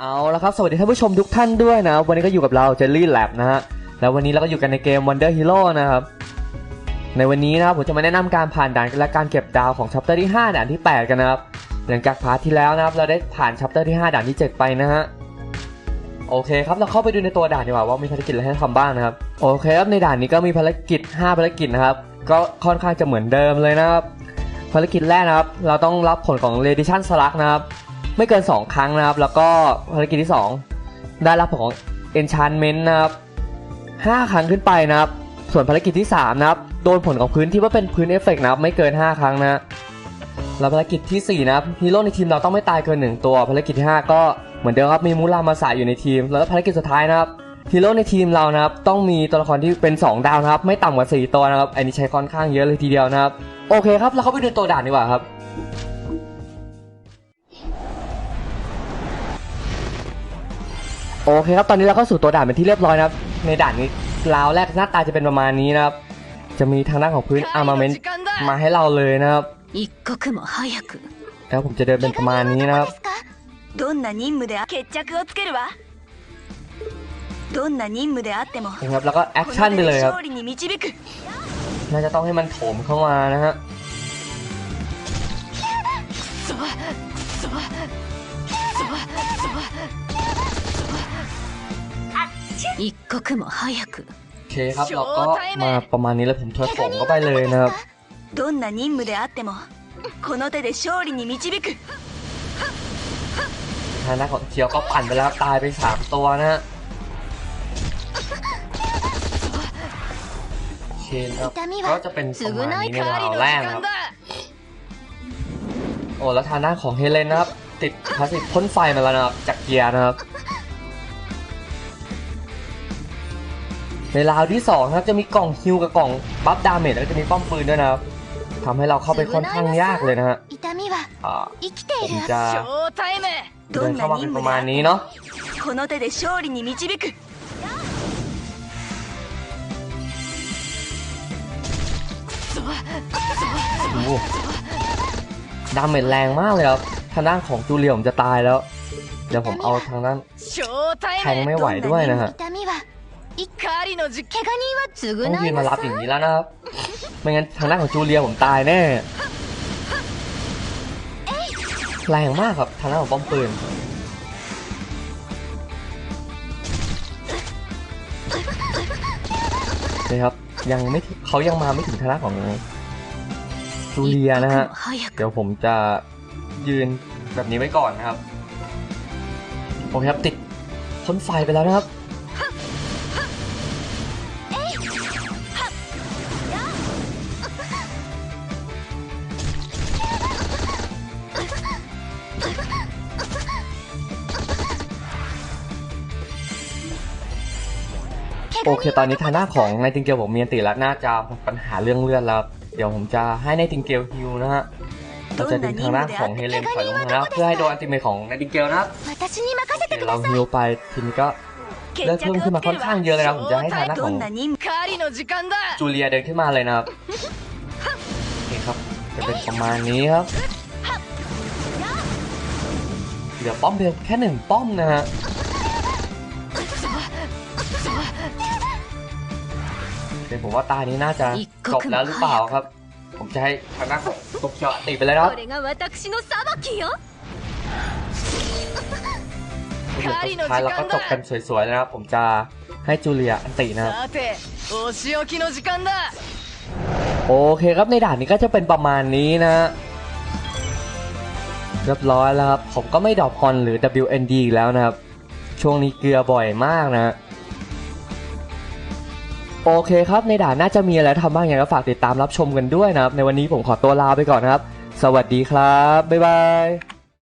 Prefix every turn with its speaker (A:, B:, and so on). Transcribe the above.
A: เอาละครับ สวัสดีท่านผู้ชมทุกท่านด้วยนะ วันนี้ก็อยู่กับเราเจลลี่แลบนะฮะ แล้ววันนี้เราก็อยู่กันในเกม Wonder Hero นะครับ ในวันนี้นะครับผมจะมาแนะนำการผ่านด่านและการเก็บดาวของชัปเตอร์ที่ 5 ด่านที่ 8 กันนะครับ หลังจากพาร์ทที่แล้วนะครับ เราได้ผ่านชัปเตอร์ที่ 5 ด่านที่ 7 ไปนะฮะ โอเคครับ เราเข้าไปดูในตัวด่านดีกว่าว่ามีภารกิจอะไรให้ทำบ้างนะครับ โอเคครับ ในด่านนี้ก็มีภารกิจ 5 ภารกิจนะครับ ก็ค่อนข้างจะเหมือนเดิมเลยนะครับ ภารกิจแรกนะครับ เราต้องรับผลของ Radiation Slug นะครับ ไม่เกิน 2 ครั้งนะครับ แล้วก็ภารกิจที่ 2 ได้รับผลของ Enchantment นะครับ 5 ครั้งขึ้นไปนะครับ ส่วนภารกิจที่ 3 นะครับ โดนผลของพื้นที่ว่าเป็นพื้นเอฟเฟกต์นะครับ ไม่เกิน 5 ครั้งนะ แล้วภารกิจทีสี่ 4 นะครับฮีโร่ในทีมเราต้องไม่ตายเกิน 1 ตัว ภารกิจที่ 5 ก็เหมือนเดิมครับ มีมูรามาสายอยู่ในทีม แล้วภารกิจสุดท้ายนะครับฮีโร่ในทีมเรานะครับ ต้องมีตัวละครที่เป็น 2 ดาวนะครับ ไม่ต่ำกว่า 4 ตัวนะครับ อันนี้ใช้ค่อนข้างเยอะเลยทีเดียวนะครับ โอเคครับ เราเข้าไปดูตัวด่านดีกว่าครับ โอเคครับ ตอนนี้เราเข้าสู่ตัวด่านเป็นที่เรียบร้อยนะครับ ในด่านนี้ราวแรกหน้าตาจะเป็นประมาณนี้นะครับ จะมีทางด้านของพื้นอาร์มาเมนต์มาให้เราเลยนะครับแล้วผมจะเดินเป็นประมาณนี้นะครับนะครับ แล้วก็แอคชั่นไปเลยครับ น่าจะต้องให้มันโถมเข้ามานะฮะ
B: 一刻も早く
A: โอเคครับ เราก็มาประมาณนี้แล้วผมเธอโถมเข้าไปเลยนะครับ
C: どんな任務であってもこの手で勝利に導く
A: ทางด้านของเคียวก็ปั่นไปแล้วตายไปสามตัวนะฮะโอเคนะครับก็จะเป็นประมาณนี้ในราวแรกนะครับ โอ้แล้วทางด้านของเฮเลนนะครับ ติดพาสซีฟพ่นไฟมาแล้วนะครับจากเกียร์นะครับ ในราวที่2ครับจะมีกล่องฮิวกับกล่องบัฟดาเมจแล้วจะมีป้อมปืนด้วยนะครับทำให้เราเข้าไปค่อนข้างยากเลยนะฮะผมจะเดินเข้ามาเป็ประมาณนี้เนาะดาเมจแรงมากเลยครับ ทางด้านของจูเลียมจะตายแล้ว เดี๋ยวผมเอาทางด้านแทงไม่ไหวด้วยนะฮะ
B: 痛みは
C: 狩りの実
B: 怪我人は
A: ต้อง
B: 償
A: ยื
B: い
A: นมา
B: な
A: รับ
B: さ
A: อย่างนี้แล้วนะครับ ไม่งั้นทางด้านของจูเลียผมตายแน่ แรงมากครับทางด้านของป้อมปืน นี่ครับ ยังไม่ถึงเขายังมาไม่ถึงทางด้านของจูเลียนะฮะ
B: 一刻も早く
A: เดี๋ยวผมจะยืนแบบนี้ไว้ก่อนนะครับ โอเคครับติดพ่นไฟไปแล้วนะครับ โอเค ตอนนี้ทางหน้าของนายติงเกลผมมีอันติแล้วน่าจะปัญหาเรื่องเลือดแล้ว เดี๋ยวผมจะให้ในติงเกลฮิวนะฮะเราจะดึงทางหน้าของเฮเลนถอยลงมาแล้วเพื่อให้โดนอันติเมทของนายติงเกลนะครับเราฮิวไปทีนี้ก็เลือดเพิ่มขึ้นมาค่อนข้างเยอะเลยนะผมจะให้ทางหน้าของจูเลียเดินขึ้นมาเลยนะครับโอเคครับจะเป็นประมาณนี้ครับเหลือป้อมเพียงแค่หนึ่งป้อมนะฮะ เป็นผมว่าตานี้น่าจะจบแล้วหรือเปล่าครับ ผมจะให้ทานของโเจาะตีไปเลยนะครับท้ายเราก็จบกันสวยๆนะครับ ผมจะให้จูเลียอันตินะครับโอเคครับในด่านนี้ก็จะเป็นประมาณนี้นะ เรียบร้อยแล้วครับ ผมก็ไม่ดรอปคอนหรือ WND แล้วนะครับ ช่วงนี้เกลือบ่อยมากนะ โอเคครับ ในด่านน่าจะมีอะไรทำบ้างอย่างก็ฝากติดตามรับชมกันด้วยนะครับ ในวันนี้ผมขอตัวลาไปก่อนนะครับ สวัสดีครับ บ๊ายบาย